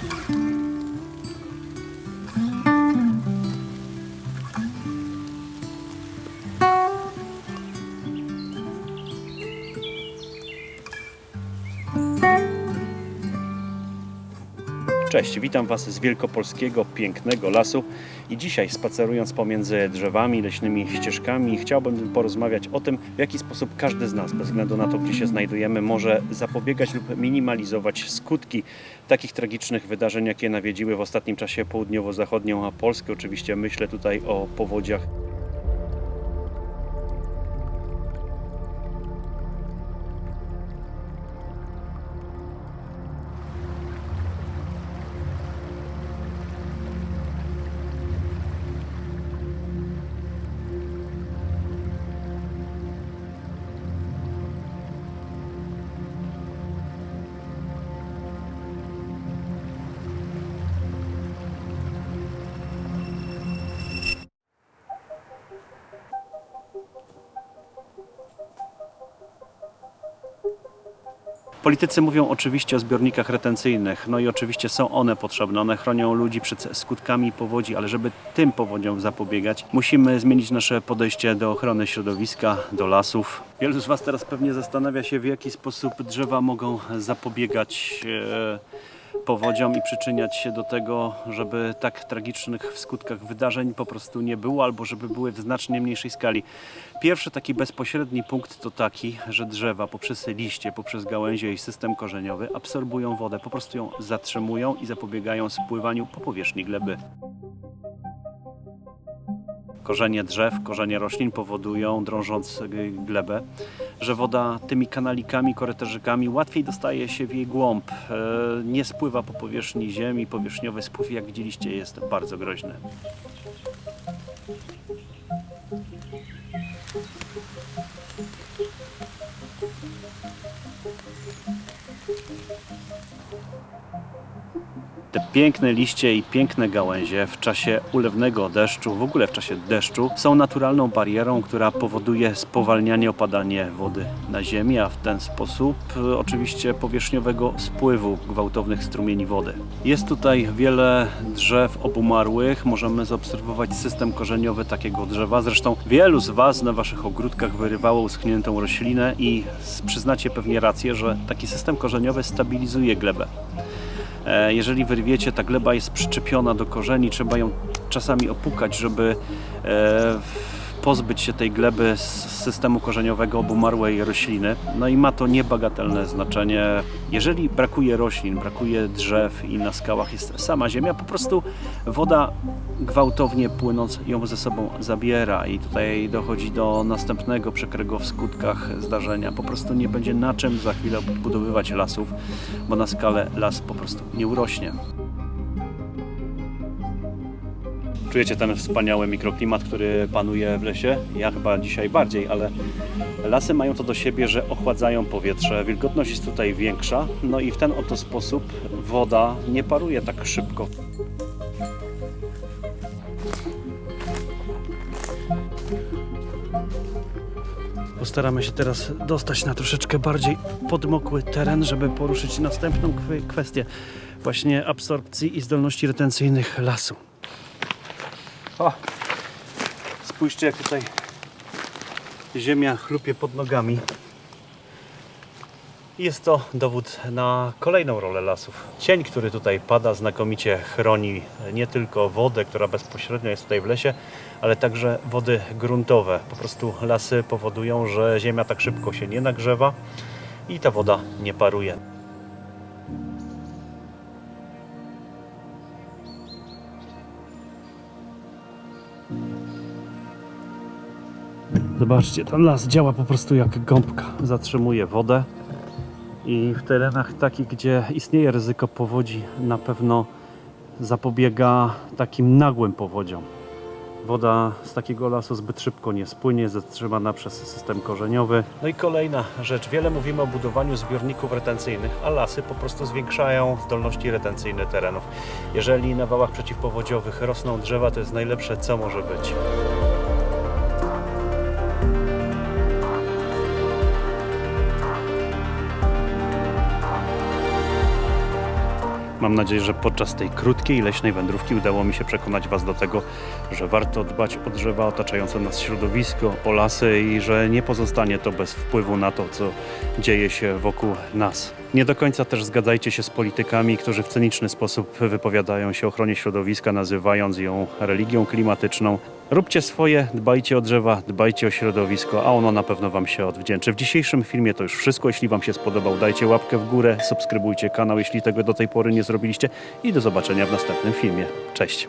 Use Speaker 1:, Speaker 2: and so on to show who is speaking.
Speaker 1: Thank you. Cześć, witam Was z wielkopolskiego pięknego lasu i dzisiaj spacerując pomiędzy drzewami, leśnymi ścieżkami chciałbym porozmawiać o tym, w jaki sposób każdy z nas, bez względu na to, gdzie się znajdujemy, może zapobiegać lub minimalizować skutki takich tragicznych wydarzeń, jakie nawiedziły w ostatnim czasie południowo-zachodnią Polskę. Oczywiście myślę tutaj o powodziach Politycy mówią oczywiście o zbiornikach retencyjnych, no i oczywiście są one potrzebne. One chronią ludzi przed skutkami powodzi, ale żeby tym powodziom zapobiegać, musimy zmienić nasze podejście do ochrony środowiska, do lasów. Wielu z Was teraz pewnie zastanawia się, w jaki sposób drzewa mogą zapobiegać e, powodziom i przyczyniać się do tego, żeby tak tragicznych w skutkach wydarzeń po prostu nie było, albo żeby były w znacznie mniejszej skali. Pierwszy taki bezpośredni punkt to taki, że drzewa poprzez liście, poprzez gałęzie i system korzeniowy absorbują wodę, po prostu ją zatrzymują i zapobiegają spływaniu po powierzchni gleby. Korzenie drzew, korzenie roślin powodują, drążąc glebę, że woda tymi kanalikami, korytarzykami łatwiej dostaje się w jej głąb. E, Nie spływa po powierzchni ziemi. Powierzchniowy spływ, jak widzieliście, jest bardzo groźny. Piękne liście i piękne gałęzie w czasie ulewnego deszczu, w ogóle w czasie deszczu, są naturalną barierą, która powoduje spowalnianie opadanie wody na ziemię, a w ten sposób e, oczywiście powierzchniowego spływu gwałtownych strumieni wody. Jest tutaj wiele drzew obumarłych, możemy zaobserwować system korzeniowy takiego drzewa. Zresztą wielu z Was na Waszych ogródkach wyrywało uschniętą roślinę i przyznacie pewnie rację, że taki system korzeniowy stabilizuje glebę. E, Jeżeli wyrwiecie, ta gleba jest przyczepiona do korzeni, trzeba ją czasami opukać, żeby e, pozbyć się tej gleby z systemu korzeniowego obumarłej rośliny. No i ma to niebagatelne znaczenie. Jeżeli brakuje roślin, brakuje drzew i na skałach jest sama ziemia, po prostu woda gwałtownie płynąc ją ze sobą zabiera i tutaj dochodzi do następnego przekrego w skutkach zdarzenia. Po prostu nie będzie na czym za chwilę budowywać lasów, bo na skalę las po prostu nie urośnie. Czujecie ten wspaniały mikroklimat, który panuje w lesie? Ja chyba dzisiaj bardziej, ale lasy mają to do siebie, że ochładzają powietrze, wilgotność jest tutaj większa, no i w ten oto sposób woda nie paruje tak szybko. Postaramy się teraz dostać na troszeczkę bardziej podmokły teren, żeby poruszyć następną kwe- kwestię właśnie absorpcji i zdolności retencyjnych lasu. O, spójrzcie jak tutaj ziemia chlupie pod nogami. Jest to dowód na kolejną rolę lasów. Cień, który tutaj pada, znakomicie chroni nie tylko wodę, która bezpośrednio jest tutaj w lesie, ale także wody gruntowe. Po prostu lasy powodują, że ziemia tak szybko się nie nagrzewa i ta woda nie paruje. Zobaczcie, ten las działa po prostu jak gąbka. Zatrzymuje wodę i w terenach takich, gdzie istnieje ryzyko powodzi, na pewno zapobiega takim nagłym powodziom. Woda z takiego lasu zbyt szybko nie spłynie, zatrzymana przez system korzeniowy. No i kolejna rzecz. Wiele mówimy o budowaniu zbiorników retencyjnych, a lasy po prostu zwiększają zdolności retencyjne terenów. Jeżeli na wałach przeciwpowodziowych rosną drzewa, to jest najlepsze, co może być. Mam nadzieję, że podczas tej krótkiej leśnej wędrówki udało mi się przekonać Was do tego, że warto dbać o drzewa otaczające nas środowisko, o lasy i że nie pozostanie to bez wpływu na to, co dzieje się wokół nas. Nie do końca też zgadzajcie się z politykami, którzy w cyniczny sposób wypowiadają się o ochronie środowiska, nazywając ją religią klimatyczną. Róbcie swoje, dbajcie o drzewa, dbajcie o środowisko, a ono na pewno Wam się odwdzięczy. W dzisiejszym filmie to już wszystko. Jeśli Wam się spodobał, dajcie łapkę w górę, subskrybujcie kanał, jeśli tego do tej pory nie zrobiliście i do zobaczenia w następnym filmie. Cześć!